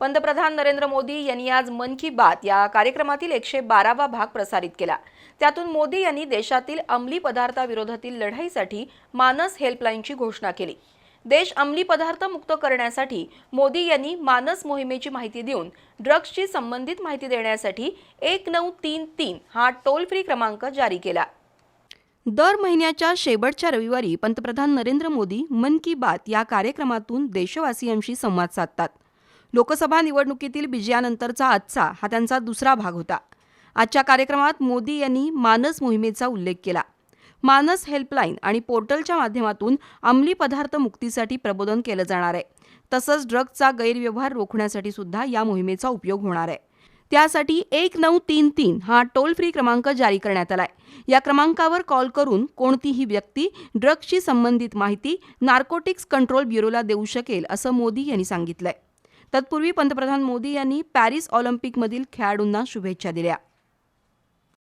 पंतप्रधान नरेंद्र मोदी यांनी आज मन की बात या कार्यक्रमातील एकशे बारावा भाग प्रसारित केला. त्यातून मोदी यांनी देशातील अंमली पदार्थाविरोधातील लढाईसाठी मानस हेल्पलाईनची घोषणा केली. देश अंमली पदार्थ मुक्त करण्यासाठी मोदी यांनी मानस मोहिमेची माहिती देऊन ड्रग्सची संबंधित माहिती देण्यासाठी एक नऊ तीन तीन हा टोल फ्री क्रमांक जारी केला. दर महिन्याच्या शेवटच्या रविवारी पंतप्रधान नरेंद्र मोदी मन की बात या कार्यक्रमातून देशवासियांशी संवाद साधतात. लोकसभा निवडणुकीतील विजयानंतरचा आजचा हा त्यांचा दुसरा भाग होता. आजच्या कार्यक्रमात मोदी यांनी मानस मोहिमेचा उल्लेख केला. मानस हेल्पलाईन आणि पोर्टलच्या माध्यमातून अंमली पदार्थ मुक्तीसाठी प्रबोधन केलं जाणार आहे. तसंच ड्रग्जचा गैरव्यवहार रोखण्यासाठी सुद्धा या मोहिमेचा उपयोग होणार आहे. त्यासाठी एक नऊ तीन तीन हा टोल फ्री क्रमांक जारी करण्यात आलाय. या क्रमांकावर कॉल करून कोणतीही व्यक्ती ड्रग्जशी संबंधित माहिती नार्कोटिक्स कंट्रोल ब्युरोला देऊ शकेल असं मोदी यांनी सांगितलंय. तत्पूर्वी पंतप्रधान मोदी यांनी पॅरिस ऑलिम्पिकमधील खेळाडूंना शुभेच्छा दिल्या.